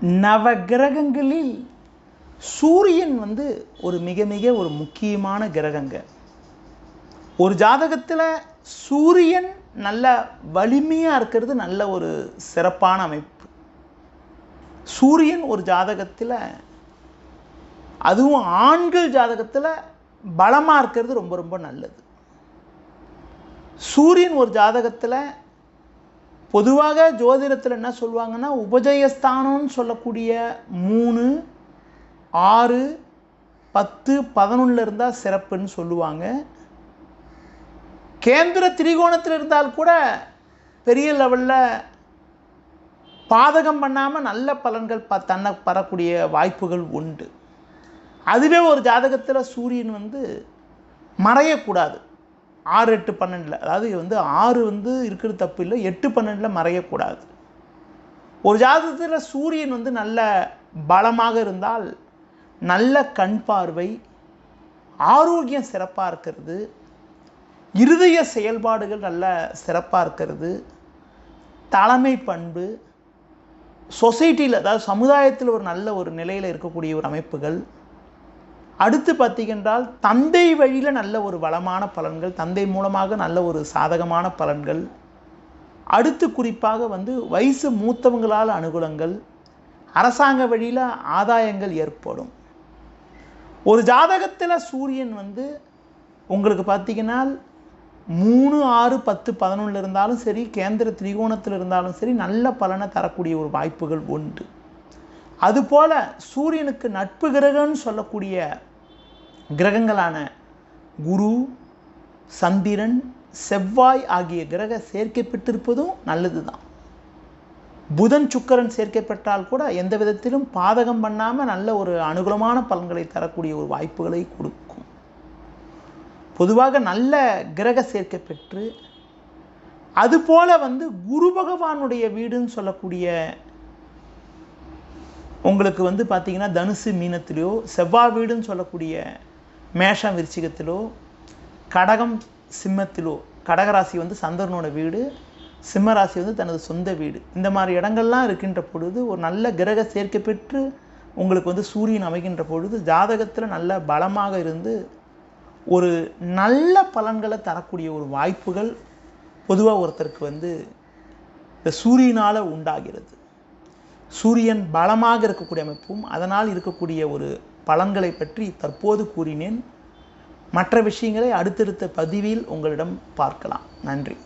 நவ கிரகங்களில் சூரியன் வந்து ஒரு மிக மிக ஒரு முக்கியமான கிரகங்க. ஒரு ஜாதகத்தில் சூரியன் நல்ல வலிமையாக இருக்கிறது நல்ல ஒரு சிறப்பான அமைப்பு. சூரியன் ஒரு ஜாதகத்தில் அதுவும் ஆண்கள் ஜாதகத்தில் பலமாக இருக்கிறது ரொம்ப ரொம்ப நல்லது. சூரியன் ஒரு ஜாதகத்தில் பொதுவாக ஜோதிடத்தில் என்ன சொல்லுவாங்கன்னா உபஜயஸ்தானம்னு சொல்லக்கூடிய மூணு ஆறு பத்து பதினொன்றில் இருந்தால் சிறப்புன்னு சொல்லுவாங்க. கேந்திர திரிகோணத்தில் இருந்தால் கூட பெரிய லெவலில் பாதகம் பண்ணாமல் நல்ல பலன்கள் ப தன்னை பெறக்கூடிய வாய்ப்புகள் உண்டு. அதுவே ஒரு ஜாதகத்தில் சூரியன் வந்து மறையக்கூடாது. ஆறு எட்டு பன்னெண்டில். அதாவது வந்து ஆறு வந்து இருக்கிறது தப்பு இல்லை எட்டு பன்னெண்டில் மறையக்கூடாது. ஒரு ஜாதகத்தில் சூரியன் வந்து நல்ல பலமாக இருந்தால் நல்ல கண் பார்வை ஆரோக்கியம் சிறப்பாக இருக்கிறது இருதய செயல்பாடுகள் நல்ல சிறப்பாக இருக்கிறது தலைமை பண்பு சொசைட்டியில் அதாவது சமுதாயத்தில் ஒரு நல்ல ஒரு நிலையில் இருக்கக்கூடிய ஒரு அமைப்புகள் அடுத்து பார்த்தீங்கன்றால் தந்தை வழியில் நல்ல ஒரு வளமான பலன்கள் தந்தை மூலமாக நல்ல ஒரு சாதகமான பலன்கள். அடுத்து குறிப்பாக வந்து வயசு மூத்தவங்களால் அனுகூலங்கள் அரசாங்க வழியில் ஆதாயங்கள் ஏற்படும். ஒரு ஜாதகத்தில் சூரியன் வந்து உங்களுக்கு பார்த்தீங்கன்னா மூணு ஆறு பத்து பதினொன்றில் இருந்தாலும் சரி கேந்திர திரிகோணத்தில் இருந்தாலும் சரி நல்ல பலனை தரக்கூடிய ஒரு வாய்ப்புகள் உண்டு. அதுபோல் சூரியனுக்கு நட்பு கிரகம்னு சொல்லக்கூடிய கிரகங்களான குரு சந்திரன் செவ்வாய் ஆகிய கிரக சேர்க்கை பெற்றிருப்பதும் நல்லது தான் புதன் சுக்கரன் சேர்க்கப்பட்டால் கூட எந்த விதத்திலும் பாதகம் பண்ணாமல் நல்ல ஒரு அனுகூலமான பலன்களை தரக்கூடிய ஒரு வாய்ப்புகளை கொடுக்கும். பொதுவாக நல்ல கிரக சேர்க்கை பெற்று அதுபோல் வந்து குரு பகவானுடைய வீடுன்னு சொல்லக்கூடிய உங்களுக்கு வந்து பார்த்தீங்கன்னா தனுசு மீனத்திலையோ செவ்வாய் வீடுன்னு சொல்லக்கூடிய மேஷம் விருச்சிகத்திலோ கடகம் சிம்மத்திலோ கடகராசி வந்து சந்திரனோட வீடு சிம்மராசி வந்து தனது சொந்த வீடு. இந்த மாதிரி இடங்கள்லாம் இருக்கின்ற பொழுது ஒரு நல்ல கிரக சேர்க்கை பெற்று உங்களுக்கு வந்து சூரியன் அமைகின்ற பொழுது ஜாதகத்தில் நல்ல பலமாக இருந்து ஒரு நல்ல பலன்களை தரக்கூடிய ஒரு வாய்ப்புகள் பொதுவாக ஒருத்தருக்கு வந்து இந்த சூரியனால் உண்டாகிறது. சூரியன் பலமாக இருக்கக்கூடிய அமைப்பும் அதனால் இருக்கக்கூடிய ஒரு பலன்களை பற்றி தற்போது கூறினேன். மற்ற விஷயங்களை அடுத்தடுத்த பதிவில் உங்களிடம் பார்க்கலாம். நன்றி.